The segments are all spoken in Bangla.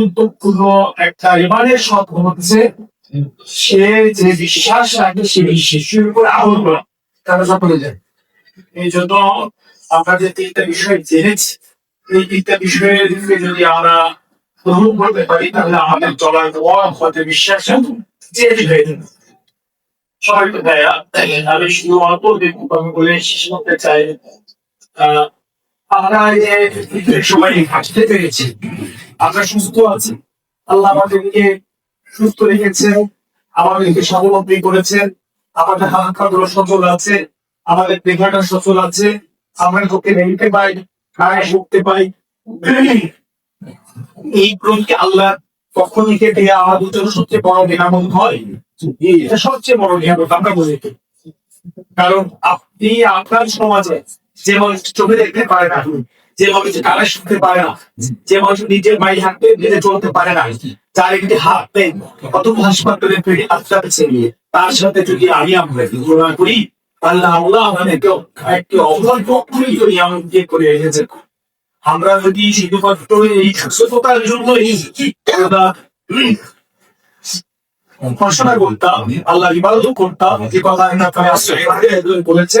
গুরুত্বপূর্ণ একটা ইমানের শর্ত হচ্ছে সে যে বিশ্বাস রাখে, সে বিশ্বাসের উপর আমল করা। তারা সকলে যায় এই জন্য আমরা যে তিনটা বিষয় জেনেছি, এই তিনটা বিষয়ের দিকে যদি আমরা গ্রহণ করতে পারি, তাহলে আমাদের চলার পথ হতে বিশ্বাস চেঞ্জ হয়ে যাবে। সবাই তো ভাইয়া আমি শুধু অল্প আমি বলে শেষ করতে চাই। আমরা যে সময় হাঁটতে পেরেছি। আমরা সুস্থ আছি। আল্লাহ আমাদেরকে সুস্থ রেখেছেন, আমাদেরকে স্বাবলম্বী করেছেন, আমাদের হাতগুলো সচল আছে, আমাদের পেঘাটা সচল আছে, আমরা তোকে নিতে পাই গায়ে উঠতে পাই। এই ক্রমকে আল্লাহ পক্ষ থেকে আমাদের জন্য সবচেয়ে বড় নিয়ামত হয়। এটা সবচেয়ে বড় নিয়ামত, আমরা বলি কারণ আপনি আপনার সমাজে যে মানুষ চোখে দেখতে পারে না যে মানুষ কানে শুনতে পারে না, যে মানুষ নিজের মাই হাঁটতে নিজে চলতে পারে না যার একটি হাত নেই। কত হাসপাতালে আস্তে আস্তে নিয়ে তার সাথে যদি আমি আমরা তুলনা করি, আল্লাহ আল্লাহ আমাদেরকে একটি অবৈধ অবৈধ নিয়ম দিয়ে করে রেখেছে আমরা যদি শুধুমাত্র এই সুস্থতার জন্য এই উপাসনা করতাম আল্লাহ ইবাদত করতাম যে কথা তারা বলেছে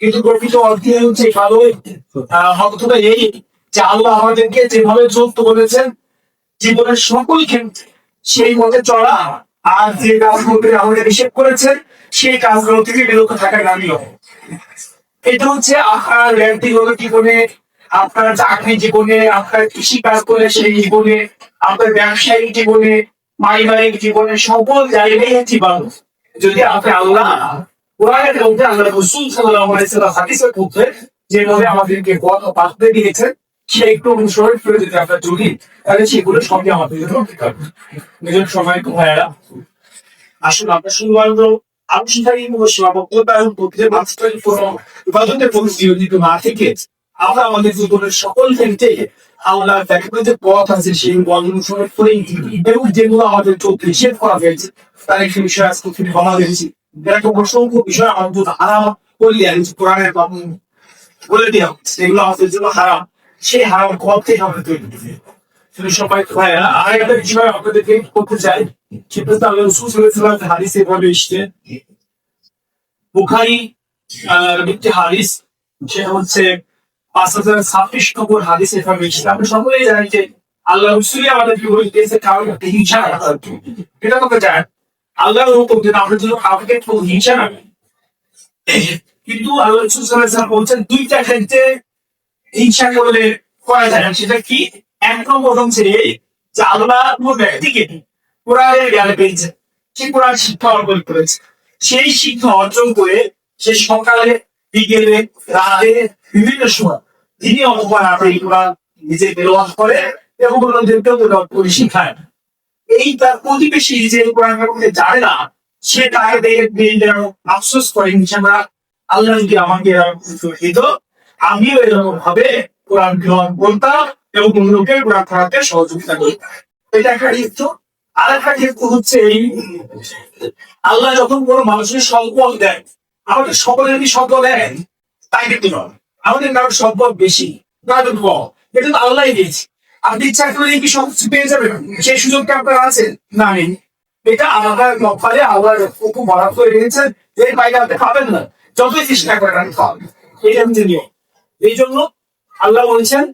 কিন্তু প্রকৃত অর্থে হচ্ছে ভালো হকটা এই যে আল্লাহ আমাদেরকে যেভাবে চলতে বলেছেন জীবনের সকল ক্ষেত্রে সেই মতে চলা আর যে কাজগুলো আমাদের নিষেধ করেছেন, সেই কাজগুলো থেকে বিরত থাকা নামীয় এটা হচ্ছে আপনার ব্যক্তিগত জীবনে, আপনার চাকরি জীবনে, আপনার কৃষি কাজ করে সেই জীবনে, আপনার ব্যবসায়িক জীবনে, পারিবারিক জীবনে, সকল জায়গায় জীবন যদি আপনি আল্লাহ কোরআনের মধ্যে রসুল সাল্লাল্লাহু আলাইহি সাল্লাম হাদিসের মধ্যে যেভাবে আমাদেরকে দিয়েছেন একটু অনুসরণ করে যদি যদি, তাহলে সেগুলো আমাদের নিজের সময় আমরা শুধুমাত্র আনুষ্ঠানিক সীমাবদ্ধতা এবং মাত্রায় কোনো প্রতি নিয়োজিত না থেকে আমরা আমাদের জীবনের সকল ক্ষেত্রে আমরা দেখবেন যে পথ আছে, সেই পথ অনুসরণ করেই যেগুলো আমাদের চলতে নিষেধ করা হয়েছে, তার একটি বিষয় আজকে বলা হয়েছে। এরকম অসংখ্য বিষয় আমাদের হারাম করলে কোরআনের বলে হচ্ছে আমাদের জন্য হারাম। সেই হারাম থেকে আমাদের তৈরি আর একটা বিষয় আপনাদেরকে করতে চাই, সেটা হচ্ছে আল্লাহ রসুল সাল্লাল্লাহু আলাইহি হাদিসে ভাবে এসছে বুখারি একটি সে হচ্ছে পাঁচ হাজার ছাব্বিশ নম্বর হাদিস এভাবে এসেছে আমরা সকলেই জানি যে আল্লাহ রসুলি আমাদেরকে বলতেছে কারণ হিংসা। এটা তো জান আল্লাহ হুকুম কেউ হিংসা না কিন্তু আল্লাহ রসুল সাল্লাল্লাহু বলছেন, দুইটা ক্ষেত্রে হিংসা করলে করা যায় না। সেটা কি? এক নম্বর হচ্ছে যে আল্লাহ ব্যক্তিকে জ্ঞান পেয়েছে, সে কোরআন শিক্ষা অর্জন করেছে। সেই শিক্ষা অর্জন করে সে সকালে, বিকেলে, রাতে, বিভিন্ন সময় তিনি রাতে এই কোরআন নিজে বেরোয়াজ করে এবং অন্যদেরকেও বেরোয়াজ করে এই তার প্রতিবেশী যে কোরআনের মধ্যে জানে না, সে তাকে দেখে আফসোস করে হিসাবে আল্লাহ যদি আমাকে দিত, আমিও এরকম ভাবে কোরআন গ্রহণ করতাম এবং অন্যকে কোরআন পড়াতে সহযোগিতা করতাম। এটা একটা ক্ষেত্র আর একটা ক্ষেত্র হচ্ছে এই, আল্লাহ যখন কোনো মানুষের সম্পদ দেয়, আমাদের সকলের কি সম্পদ দেয়? তাই কিন্তু নয়। আমাদের কারোর সম্পদ বেশি কারোর কম। এটা আল্লাহ দিয়েছে। আপনি ইচ্ছা করলে কি সব পেয়ে যাবেন। সেই সুযোগটা আপনার আছে? না, নেই। এটা আলাদা ফলে আল্লাহ খুব বরাদ করে রেখেছেন এর বাইরে আপনি পাবেন না। যতই চেষ্টা করেন পাবেন এটা হচ্ছে নিয়ম। এই জন্য আল্লাহ বলছেন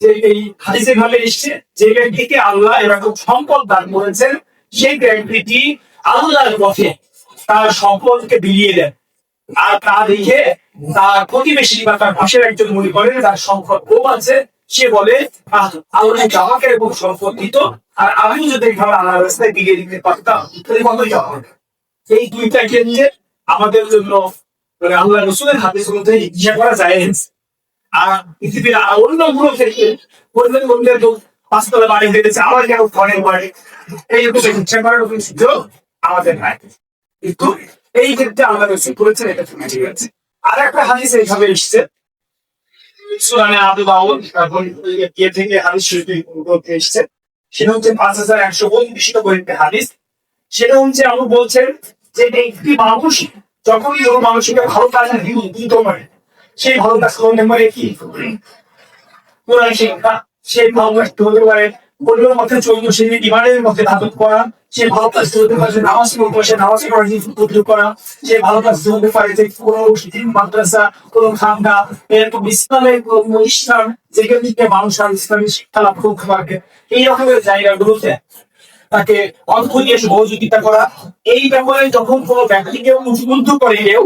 যে এই হাদিসে ভাবে এসছে, যে ব্যক্তিকে আল্লাহ এরকম সম্পদ দান করেছেন সেই ব্যক্তিটি আল্লাহর পথে তার সম্পদকে বিলিয়ে দেন। আর তা দেখে তার প্রতিবেশী বা তার পাশের একজন মনে করেন, তার সম্পদ কম আছে সে বলে "আহ, আল্লাহ আমাকে এরকম সম্পদ দিত আর আমি যদি এইভাবে রাস্তায় বিলিয়ে দিতে পারতাম তাহলে কতই যাওয়া হতো। এই দুইটা ক্ষেত্রে আমাদের জন্য মানে আল্লাহ রসুলের হাদিস মধ্যে ইচ্ছা করা যায়। আর পৃথিবীর অন্যগুলো ক্ষেত্রে বললেন বললেন তো পাঁচতলা বাড়ি হয়ে গেছে আবার কেন ঘরের বাড়ি। এইরকম চেম্বারের সুযোগ আমাদের নাই। কিন্তু এই ক্ষেত্রে আল্লাহ রসুল করেছেন এটা ঠিক আছে। আর একটা হাদিস এইভাবে এসছে সুরানে আবু দাউদ সেটা হচ্ছে পাঁচ হাজার একশো বত্রিশ একটি হাদিস। সেটা হচ্ছে বলছেন যে একটি মানুষ যখনই ওর মানুষকে ভালো কাজে দিত করে সেই ভালো কাজ কি? সেই ভালো হতে পারে। পরিবার মধ্যে চলতো সেই ইমানের মধ্যে ধারণ করা সে ভালো কাজ হতে পারে নামাজ পড়তো সে নামাজ পড়ার উপযোগ করা, সে ভালো কাজ হতে পারে যে কোনো দিন মাদ্রাসা, কোনো খামগা এরকম ইসলামের ইসলাম যেখান থেকে মানুষ আর ইসলামের শিক্ষা লাভ করতে পারবে। এই রকমের জায়গাগুলোতে তাকে অর্থ দিয়ে সহযোগিতা করা, এই ব্যাপারে যখন কোনো ব্যক্তিকে উদ্বুদ্ধ করে কেউ,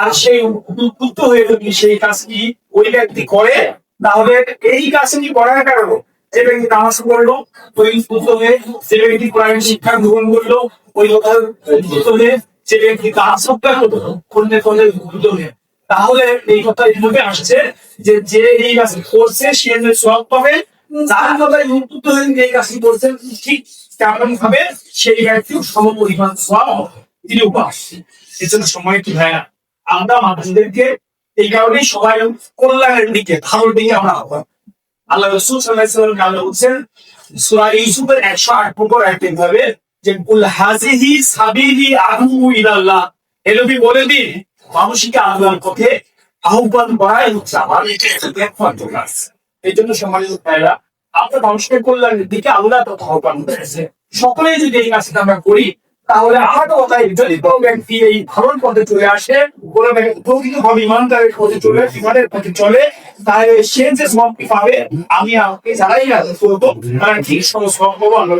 আর সেই উদ্বুদ্ধ হয়ে যদি সেই কাজটি ওই ব্যক্তি করে, তাহলে এই কাজ কাজটি করার কারণে যে ব্যক্তি নামাজ পড়ল, ওই উদ্বুদ্ধ হয়ে যে ব্যক্তি কোরআন শিক্ষা গ্রহণ করল, ওই কথা উদ্বুদ্ধ হয়ে যে ব্যক্তি সত্যাগ করল করলে করলে উদ্বুদ্ধ হয়ে তাহলে এই কথা এইভাবে আসছে যে যে এই কাজ করছে, সে যে সব পাবে যার কথায় উদ্বুদ্ধ হয়ে এই কাজটি করছেন ঠিক তেমন ভাবে সেই ব্যক্তিও সম পরিমাণ সব তিনি উপাস। এজন্য সময় কি না। আমরা মানুষদেরকে এই কারণেই সবাই কল্যাণের দিকে, ভালোর দিকে আমরা আহ্বান আল্লাহ রসুল সাল্লাহ আল্লাহ বলছেন, সুরা ইউসুফের একশো আট নম্বর একটি ভাবে যে কুল হাজিহি সাবিলি আহু ইলাল্লাহ। এলবি বলে দিন, মানুষকে আল্লাহর পথে আহ্বান করাই হচ্ছে আমার এই জন্য সম্মানিত ভাইরা আমরা মানুষকে কল্যাণের দিকে আল্লাহ তথা আহ্বান করেছে। সকলেই যদি এই কাজটা আমরা করি তাহলে আহত অবস্থায় কোনো ব্যক্তি এই ভালোর পথে চলে আসে। কোনো প্রকৃত ভাবে ইমানদারের পথে চলে ইমানের পথে চলে। তাহলে সে যে সমাপ্তি পাবে। আমি আমাকে যারাই করব ঠিক সমস্ত সমাপ্ত পাবো আল্লাহ